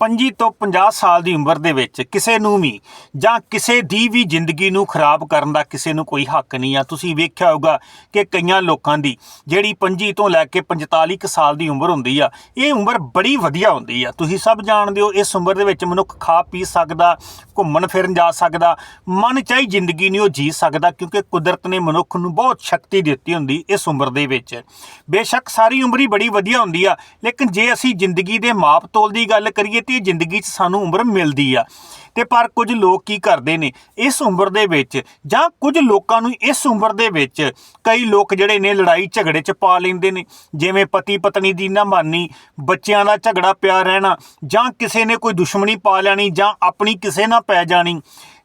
25 ਤੋਂ 50 ਸਾਲ ਦੀ ਉਮਰ ਦੇ ਵਿੱਚ ਕਿਸੇ ਨੂੰ ਵੀ ਜਾਂ ਕਿਸੇ ਦੀ ਵੀ ਜ਼ਿੰਦਗੀ ਨੂੰ ਖਰਾਬ ਕਰਨ ਦਾ ਕਿਸੇ ਨੂੰ ਕੋਈ ਹੱਕ ਨਹੀਂ ਆ। ਤੁਸੀਂ ਵੇਖਿਆ ਹੋਊਗਾ ਕਿ ਕਈਆਂ ਲੋਕਾਂ ਦੀ ਜਿਹੜੀ 25 ਤੋਂ ਲੈ ਕੇ 45 ਕੁ ਸਾਲ ਦੀ ਉਮਰ ਹੁੰਦੀ ਆ, ਇਹ ਉਮਰ ਬੜੀ ਵਧੀਆ ਹੁੰਦੀ ਆ। ਤੁਸੀਂ ਸਭ ਜਾਣਦੇ ਹੋ ਇਸ ਉਮਰ ਦੇ ਵਿੱਚ ਮਨੁੱਖ ਖਾ ਪੀ ਸਕਦਾ, ਘੁੰਮਣ ਫਿਰਨ ਜਾ ਸਕਦਾ, ਮਨ ਚਾਹੀ ਜ਼ਿੰਦਗੀ ਨਹੀਂ ਉਹ ਜੀ ਸਕਦਾ ਕਿਉਂਕਿ ਕੁਦਰਤ ਨੇ ਮਨੁੱਖ ਨੂੰ ਬਹੁਤ ਸ਼ਕਤੀ ਦਿੱਤੀ ਹੁੰਦੀ ਇਸ ਉਮਰ ਦੇ ਵਿੱਚ। ਬੇਸ਼ੱਕ ਸਾਰੀ ਉਮਰ ਹੀ ਬੜੀ ਵਧੀਆ ਹੁੰਦੀ ਆ, ਲੇਕਿਨ ਜੇ ਅਸੀਂ ਜ਼ਿੰਦਗੀ ਦੇ ਮਾਪਤੋਲ ਦੀ ਗੱਲ ਕਰੀਏ ਤੇ ਜ਼ਿੰਦਗੀ 'ਚ ਸਾਨੂੰ ਉਮਰ ਮਿਲਦੀ ਆ। ਤੇ ਪਰ ਕੁਝ ਲੋਕ ਕੀ ਕਰਦੇ ਨੇ, ਇਸ ਉਮਰ ਦੇ ਵਿੱਚ ਜਾਂ ਕੁਝ ਲੋਕਾਂ ਨੂੰ ਇਸ ਉਮਰ ਦੇ ਵਿੱਚ ਕਈ ਲੋਕ ਜਿਹੜੇ ਨੇ ਲੜਾਈ ਝਗੜੇ 'ਚ ਪਾ ਲੈਂਦੇ ਨੇ, ਜਿਵੇਂ ਪਤੀ ਪਤਨੀ ਦੀ ਨਾ ਮਾਨੀ ਬੱਚਿਆਂ ਦਾ ਝਗੜਾ ਪਿਆ ਰਹਿਣਾ ਜਾਂ ਕਿਸੇ ਨੇ ਕੋਈ ਦੁਸ਼ਮਣੀ ਪਾ ਲੈਣੀ ਜਾਂ ਆਪਣੀ ਕਿਸੇ ਨਾਲ ਪੈ ਜਾਣੀ।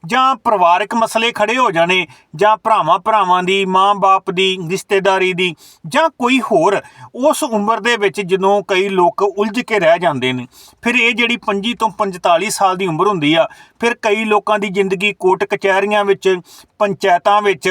ਜਾਂ ਪਰਿਵਾਰਕ ਮਸਲੇ ਖੜੇ ਹੋ ਜਾਣੇ, ਜਾਂ ਭਰਾਵਾਂ ਭਰਾਵਾਂ ਦੀ ਮਾਂ-ਬਾਪ ਦੀ, ਰਿਸ਼ਤੇਦਾਰੀ ਦੀ, ਜਾਂ ਕੋਈ ਹੋਰ, ਉਸ ਉਮਰ ਦੇ ਵਿੱਚ ਜਦੋਂ ਕਈ ਲੋਕ ਉਲਝ ਕੇ ਰਹਿ ਜਾਂਦੇ ਨੇ, ਫਿਰ ਇਹ ਜਿਹੜੀ 25 ਤੋਂ 45 ਸਾਲ ਦੀ ਉਮਰ ਹੁੰਦੀ ਆ, ਫਿਰ ਕਈ ਲੋਕਾਂ ਦੀ ਜ਼ਿੰਦਗੀ ਕੋਰਟ ਕਚਹਿਰੀਆਂ ਵਿੱਚ, ਪੰਚਾਇਤਾਂ ਵਿੱਚ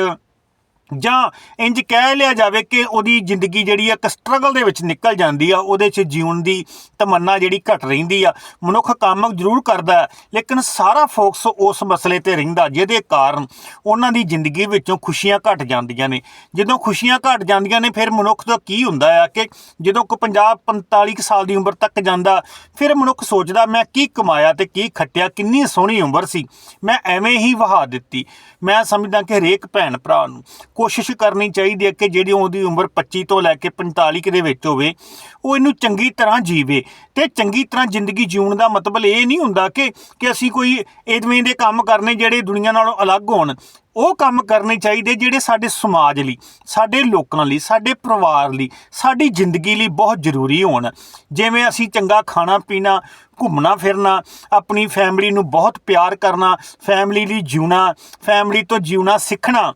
ਜਾਂ ਇੰਜ ਕਹਿ ਲਿਆ ਜਾਵੇ ਕਿ ਉਹਦੀ ਜ਼ਿੰਦਗੀ ਜਿਹੜੀ ਆ ਇੱਕ ਸਟਰਗਲ ਦੇ ਵਿੱਚ ਨਿਕਲ ਜਾਂਦੀ ਆ, ਉਹਦੇ 'ਚ ਜੀਉਣ ਦੀ ਤਮੰਨਾ ਜਿਹੜੀ ਘਟ ਰਹਿੰਦੀ ਆ, ਮਨੁੱਖ ਕੰਮ ਜ਼ਰੂਰ ਕਰਦਾ ਲੇਕਿਨ ਸਾਰਾ ਫੋਕਸ ਉਸ ਮਸਲੇ ਤੇ ਰਹਿੰਦਾ ਜਿਹਦੇ ਕਾਰਨ ਉਹਨਾਂ ਦੀ ਜ਼ਿੰਦਗੀ ਵਿੱਚੋਂ ਖੁਸ਼ੀਆਂ ਘਟ ਜਾਂਦੀਆਂ ਨੇ। ਜਦੋਂ ਖੁਸ਼ੀਆਂ ਘਟ ਜਾਂਦੀਆਂ ਨੇ, ਫਿਰ ਮਨੁੱਖ ਦਾ ਕੀ ਹੁੰਦਾ ਆ ਕਿ ਜਦੋਂ ਕੋ 50 45 ਕੁ ਸਾਲ ਦੀ ਉਮਰ ਤੱਕ ਜਾਂਦਾ, ਫਿਰ ਮਨੁੱਖ ਸੋਚਦਾ, ਮੈਂ ਕੀ ਕਮਾਇਆ ਤੇ ਕੀ ਖੱਟਿਆ, ਕਿੰਨੀ ਸੋਹਣੀ ਉਮਰ ਸੀ। ਮੈਂ ਐਵੇਂ ਹੀ ਵਹਾ ਦਿੱਤੀ। ਮੈਂ ਸਮਝਦਾ ਕਿ ਹਰੇਕ ਭੈਣ ਭਰਾ ਨੂੰ ਕੋਸ਼ਿਸ਼ ਕਰਨੀ ਚਾਹੀਦੀ ਹੈ ਕਿ ਜਿਹੜੀ ਉਹਦੀ ਉਮਰ 25 ਤੋਂ ਲੈ ਕੇ 45 ਕੁ ਦੇ ਵਿੱਚ ਹੋਵੇ, ਉਹ ਇਹਨੂੰ ਚੰਗੀ ਤਰ੍ਹਾਂ ਜੀਵੇ। ਤੇ ਚੰਗੀ ਤਰ੍ਹਾਂ ਜ਼ਿੰਦਗੀ ਜਿਉਣ ਦਾ ਮਤਲਬ ਇਹ ਨਹੀਂ ਹੁੰਦਾ ਕਿ ਕਿ ਅਸੀਂ ਕੋਈ ਇਵੇਂ ਦੇ ਕੰਮ ਕਰਨੇ ਜਿਹੜੇ ਦੁਨੀਆ ਨਾਲੋਂ ਅਲੱਗ ਹੋਣ। ਉਹ ਕੰਮ ਕਰਨੇ ਚਾਹੀਦੇ ਜਿਹੜੇ ਸਾਡੇ ਸਮਾਜ ਲਈ, ਸਾਡੇ ਲੋਕਾਂ ਲਈ, ਸਾਡੇ ਪਰਿਵਾਰ ਲਈ, ਸਾਡੀ ਜ਼ਿੰਦਗੀ ਲਈ ਬਹੁਤ ਜ਼ਰੂਰੀ ਹੋਣ। ਜਿਵੇਂ ਅਸੀਂ ਚੰਗਾ ਖਾਣਾ ਪੀਣਾ, ਘੁੰਮਣਾ ਫਿਰਨਾ, ਆਪਣੀ ਫੈਮਿਲੀ ਨੂੰ ਬਹੁਤ ਪਿਆਰ ਕਰਨਾ ਫੈਮਿਲੀ ਲਈ ਜਿਉਣਾ ਫੈਮਿਲੀ ਤੋਂ ਜਿਉਣਾ ਸਿੱਖਣਾ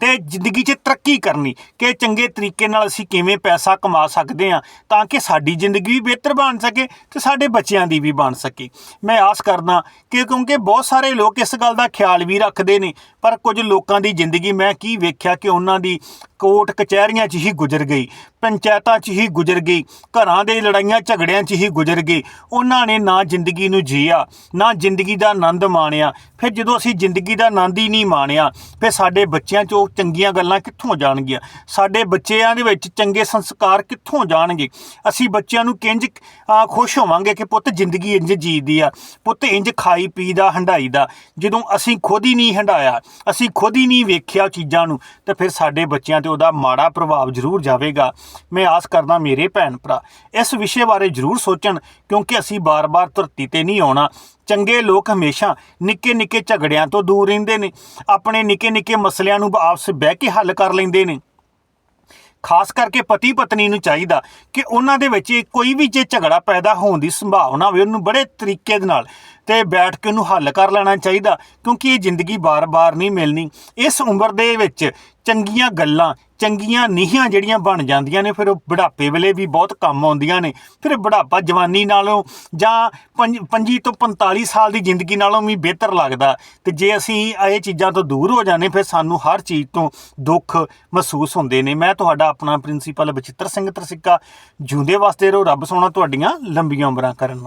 ਤੇ ਜ਼ਿੰਦਗੀ 'ਚ ਤਰੱਕੀ ਕਰਨੀ ਕਿ ਚੰਗੇ ਤਰੀਕੇ ਨਾਲ ਅਸੀਂ ਕਿਵੇਂ ਪੈਸਾ ਕਮਾ ਸਕਦੇ ਹਾਂ ਤਾਂ ਕਿ ਸਾਡੀ ਜ਼ਿੰਦਗੀ ਵੀ ਬਿਹਤਰ ਬਣ ਸਕੇ ਤੇ ਸਾਡੇ ਬੱਚਿਆਂ ਦੀ ਵੀ ਬਣ ਸਕੇ। ਮੈਂ ਆਸ ਕਰਦਾ ਕਿ ਕਿਉਂਕਿ ਬਹੁਤ ਸਾਰੇ ਲੋਕ ਇਸ ਗੱਲ ਦਾ ਖਿਆਲ ਵੀ ਰੱਖਦੇ ਨੇ, ਪਰ ਕੁਝ ਲੋਕਾਂ ਦੀ ਜ਼ਿੰਦਗੀ ਮੈਂ ਕੀ ਵੇਖਿਆ ਕਿ ਉਹਨਾਂ ਦੀ ਕੋਰਟ ਕਚਹਿਰੀਆਂ 'ਚ ਹੀ ਗੁਜ਼ਰ ਗਈ, ਪੰਚਾਇਤਾਂ 'ਚ ਹੀ ਗੁਜ਼ਰ ਗਈ, ਘਰਾਂ ਦੇ ਲੜਾਈਆਂ ਝਗੜਿਆਂ 'ਚ ਹੀ ਗੁਜ਼ਰ ਗਈ। ਉਹਨਾਂ ਨੇ ਨਾ ਜ਼ਿੰਦਗੀ ਨੂੰ ਜੀਆ, ਨਾ ਜ਼ਿੰਦਗੀ ਦਾ ਆਨੰਦ ਮਾਣਿਆ। ਫਿਰ ਜਦੋਂ ਅਸੀਂ ਜ਼ਿੰਦਗੀ ਦਾ ਆਨੰਦ ਹੀ ਨਹੀਂ ਮਾਣਿਆ, ਫਿਰ ਸਾਡੇ ਬੱਚਿਆਂ 'ਚ ਉਹ ਚੰਗੀਆਂ ਗੱਲਾਂ ਕਿੱਥੋਂ ਜਾਣਗੀਆਂ? ਸਾਡੇ ਬੱਚਿਆਂ ਦੇ ਵਿੱਚ ਚੰਗੇ ਸੰਸਕਾਰ ਕਿੱਥੋਂ ਜਾਣਗੇ? ਅਸੀਂ ਬੱਚਿਆਂ ਨੂੰ ਕਿੰਜ ਖੁਸ਼ ਹੋਵਾਂਗੇ ਕਿ ਪੁੱਤ ਜ਼ਿੰਦਗੀ ਇੰਜ ਜੀਦੀ ਆ, ਪੁੱਤ ਇੰਜ ਖਾਈ ਪੀ ਦਾ, ਹੰਡਾਈ ਦਾ। ਜਦੋਂ ਅਸੀਂ ਖੁਦ ਹੀ ਨਹੀਂ ਹੰਡਾਇਆ, ਅਸੀਂ ਖੁਦ ਹੀ ਨਹੀਂ ਵੇਖਿਆ ਚੀਜ਼ਾਂ ਨੂੰ, ਤੇ ਫਿਰ ਸਾਡੇ ਬੱਚਿਆਂ ਤੇ ਉਹਦਾ ਮਾੜਾ ਪ੍ਰਭਾਵ ਜ਼ਰੂਰ ਜਾਵੇਗਾ। ਮੈਂ ਆਸ ਕਰਦਾ ਮੇਰੇ ਭੈਣ ਭਰਾ, ਇਸ ਵਿਸ਼ੇ ਬਾਰੇ ਜ਼ਰੂਰ ਸੋਚਣ, ਕਿਉਂਕਿ ਅਸੀਂ ਬਾਰ-ਬਾਰ ਧਰਤੀ ਤੇ ਨਹੀਂ ਆਉਣਾ। ਚੰਗੇ ਲੋਕ ਹਮੇਸ਼ਾ ਨਿੱਕੇ ਨਿੱਕੇ ਝਗੜਿਆਂ ਤੋਂ ਦੂਰ ਰਹਿੰਦੇ ਨੇ। ਆਪਣੇ ਨਿੱਕੇ ਨਿੱਕੇ ਮਸਲਿਆਂ ਨੂੰ ਆਪਸ ਬਹਿ ਕੇ ਹੱਲ ਕਰ ਲੈਂਦੇ ਨੇ। ਖਾਸ ਕਰਕੇ ਪਤੀ ਪਤਨੀ ਨੂੰ ਚਾਹੀਦਾ ਕਿ ਉਹਨਾਂ ਦੇ ਵਿੱਚ ਕੋਈ ਵੀ ਜੇ ਝਗੜਾ ਪੈਦਾ ਹੋਣ ਦੀ ਸੰਭਾਵਨਾ ਹੋਵੇ, ਉਹਨੂੰ ਬੜੇ ਤਰੀਕੇ ਦੇ ਨਾਲ ਤੇ ਬੈਠ ਕੇ ਉਹਨੂੰ ਹੱਲ ਕਰ ਲੈਣਾ ਚਾਹੀਦਾ, ਕਿਉਂਕਿ ਇਹ ਜ਼ਿੰਦਗੀ ਬਾਰ-ਬਾਰ ਨਹੀਂ ਮਿਲਣੀ। ਇਸ ਉਮਰ ਦੇ ਵਿੱਚ ਚੰਗੀਆਂ ਗੱਲਾਂ, ਚੰਗੀਆਂ ਨੀਹਾਂ ਜਿਹੜੀਆਂ ਬਣ ਜਾਂਦੀਆਂ ਨੇ, ਫਿਰ ਉਹ ਬੁਢਾਪੇ ਵੇਲੇ ਵੀ ਬਹੁਤ ਕੰਮ ਆਉਂਦੀਆਂ ਨੇ। ਫਿਰ ਬੁਢਾਪਾ ਜਵਾਨੀ ਨਾਲੋਂ ਜਾਂ 25 ਤੋਂ 45 ਸਾਲ ਦੀ ਜ਼ਿੰਦਗੀ ਨਾਲੋਂ ਵੀ ਬਿਹਤਰ ਲੱਗਦਾ। ਤੇ ਜੇ ਅਸੀਂ ਇਹ ਚੀਜ਼ਾਂ ਤੋਂ ਦੂਰ ਹੋ ਜਾਂਦੇ, ਫਿਰ ਸਾਨੂੰ ਹਰ ਚੀਜ਼ ਤੋਂ ਦੁੱਖ ਮਹਿਸੂਸ ਹੁੰਦੇ ਨੇ। ਮੈਂ ਤੁਹਾਡਾ ਆਪਣਾ ਪ੍ਰਿੰਸੀਪਲ ਬਚਿੱਤਰ ਸਿੰਘ ਤਰਸਿੱਕਾ, ਜਿਉਂਦੇ ਵਾਸਤੇ ਰਹੋ ਰੱਬ ਸੋਹਣਾ ਤੁਹਾਡੀਆਂ ਲੰਬੀਆਂ ਉਮਰਾਂ ਕਰਨ